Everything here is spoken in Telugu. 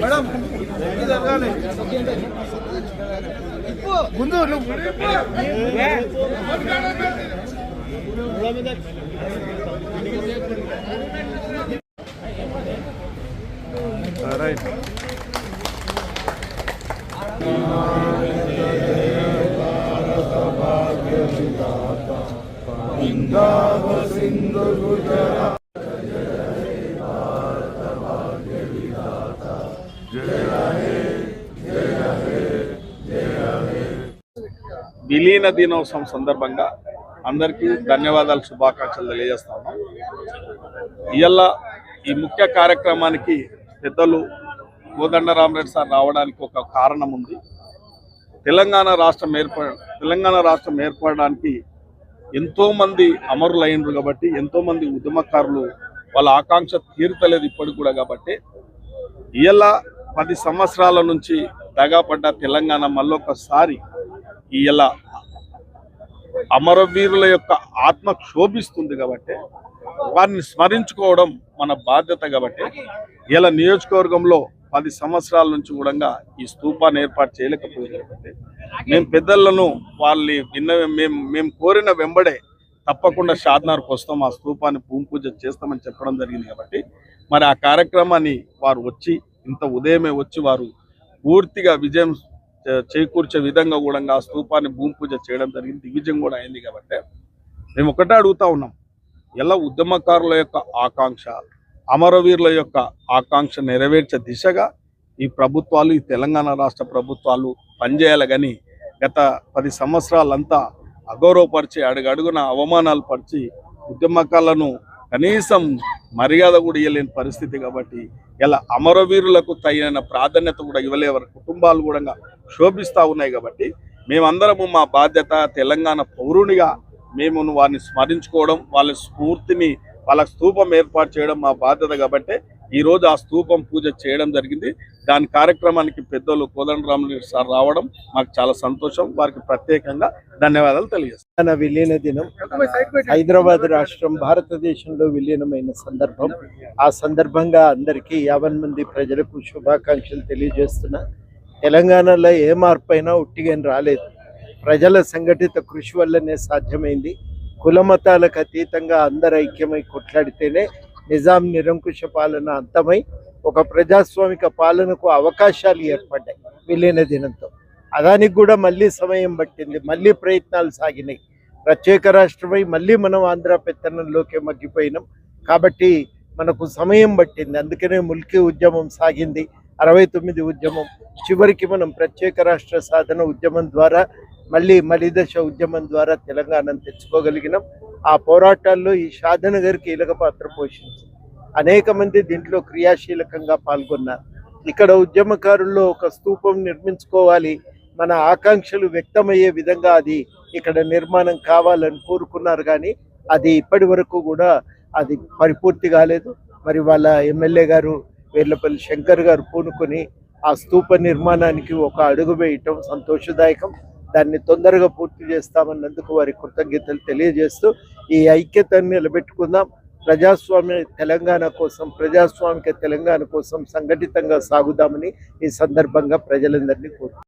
మేడం ఇది జరగాలి ముందు నువ్వు విలీన దినోత్సవం సందర్భంగా అందరికీ ధన్యవాదాలు శుభాకాంక్షలు తెలియజేస్తాము ఇవాళ ఈ ముఖ్య కార్యక్రమానికి పెద్దలు కోదండరామరెడ్డి సార్ రావడానికి ఒక కారణం ఉంది. తెలంగాణ రాష్ట్రం ఏర్పడ తెలంగాణ రాష్ట్రం ఏర్పడడానికి ఎంతోమంది అమరులైనరు కాబట్టి ఎంతో మంది ఉద్యమకారులు వాళ్ళ ఆకాంక్ష తీరుతలేదు ఇప్పటికి కూడా కాబట్టి ఇవాళ పది సంవత్సరాల నుంచి దగాపడ్డ తెలంగాణ మళ్ళొకసారి ఇలా అమరవీరుల యొక్క ఆత్మ క్షోభిస్తుంది కాబట్టి వారిని స్మరించుకోవడం మన బాధ్యత కాబట్టి ఇలా నియోజకవర్గంలో పది సంవత్సరాల నుంచి కూడా ఈ స్థూపాన్ని ఏర్పాటు చేయలేకపోయింది కాబట్టి మేము పెద్దలను వాళ్ళని విన్న మేము మేము కోరిన వెంబడే తప్పకుండా షాద్నార్కి వస్తాం ఆ స్థూపాన్ని భూమి పూజ చేస్తామని చెప్పడం జరిగింది కాబట్టి మరి ఆ కార్యక్రమాన్ని వారు వచ్చి ఇంత ఉదయమే వచ్చి వారు పూర్తిగా విజయం చేకూర్చే విధంగా కూడా ఆ స్థూపాన్ని భూమి పూజ చేయడం జరిగింది. దిగ్విజయం కూడా అయింది కాబట్టి మేము ఒకటే అడుగుతా ఉన్నాం. ఎలా ఉద్యమకారుల యొక్క ఆకాంక్ష అమరవీరుల యొక్క ఆకాంక్ష నెరవేర్చే దిశగా ఈ ప్రభుత్వాలు ఈ తెలంగాణ రాష్ట్ర ప్రభుత్వాలు పనిచేయాలి కానీ గత పది సంవత్సరాలంతా అగౌరవపరిచి అడుగడుగున అవమానాలు పరిచి ఉద్యమకాలను కనీసం మర్యాద కూడా ఇవ్వలేని పరిస్థితి కాబట్టి ఇలా అమరవీరులకు తగిన ప్రాధాన్యత కూడా ఇవ్వలేవారు కుటుంబాలు కూడా శోభిస్తూ ఉన్నాయి కాబట్టి మేమందరము మా బాధ్యత తెలంగాణ పౌరునిగా మేము వారిని స్మరించుకోవడం వాళ్ళ స్ఫూర్తిని వాళ్ళ స్తూపం ఏర్పాటు చేయడం మా బాధ్యత కాబట్టి ఈ రోజు ఆ స్తూపం పూజ చేయడం జరిగింది. దాని కార్యక్రమానికి పెద్దలు కోదండరామరెడ్డి సార్ రావడం మాకు చాలా సంతోషం. వారికి ప్రత్యేకంగా ధన్యవాదాలు తెలియజేస్తాను విలీన దినం హైదరాబాద్ రాష్ట్రం భారతదేశంలో విలీనమైన సందర్భం. ఆ సందర్భంగా అందరికీ యావన్ మంది ప్రజలకు శుభాకాంక్షలు తెలియజేస్తున్నా. తెలంగాణలో ఏ మార్పు అయినా ఉట్టిగని రాలేదు. ప్రజల సంఘటిత కృషి వల్లనే సాధ్యమైంది. కుల మతాలకు అతీతంగా అందరు ఐక్యమై కొట్లాడితేనే నిజాం నిరంకుశ పాలన అంతమై ఒక ప్రజాస్వామిక పాలనకు అవకాశాలు ఏర్పడ్డాయి విలీన దినంతో. అదానికి కూడా మళ్ళీ సమయం పట్టింది. మళ్ళీ ప్రయత్నాలు సాగినాయి. ప్రత్యేక రాష్ట్రమై మళ్ళీ మనం ఆంధ్ర పెత్తనంలోకి మగ్గిపోయినాం. కాబట్టి మనకు సమయం పట్టింది. అందుకనే ముల్కీ ఉద్యమం సాగింది. అరవై తొమ్మిది ఉద్యమం. చివరికి మనం ప్రత్యేక రాష్ట్ర సాధన ఉద్యమం ద్వారా మళ్ళీ మలిదశ ఉద్యమం ద్వారా తెలంగాణను తెచ్చుకోగలిగినాం. ఆ పోరాటాల్లో ఈ సాధన గారికి కీలక పాత్ర పోషించింది. అనేక మంది దీంట్లో క్రియాశీలకంగా పాల్గొన్నారు. ఇక్కడ ఉద్యమకారుల్లో ఒక స్తూపం నిర్మించుకోవాలి మన ఆకాంక్షలు వ్యక్తమయ్యే విధంగా అది ఇక్కడ నిర్మాణం కావాలని కోరుకున్నారు కానీ అది ఇప్పటి వరకు కూడా అది పరిపూర్తి కాలేదు. మరి వాళ్ళ ఎమ్మెల్యే గారు వేర్లపల్లి శంకర్ గారు పూనుకొని ఆ స్తూప నిర్మాణానికి ఒక అడుగు వేయటం సంతోషదాయకం. దాన్ని తొందరగా పూర్తి చేస్తామన్నందుకు వారి కృతజ్ఞతలు తెలియజేస్తూ ఈ ఐక్యతను నిలబెట్టుకుందాం. ప్రజాస్వామ్య తెలంగాణ కోసం ప్రజాస్వామిక తెలంగాణ కోసం సంఘటితంగా సాగుదామని ఈ సందర్భంగా ప్రజలందరినీ కోరు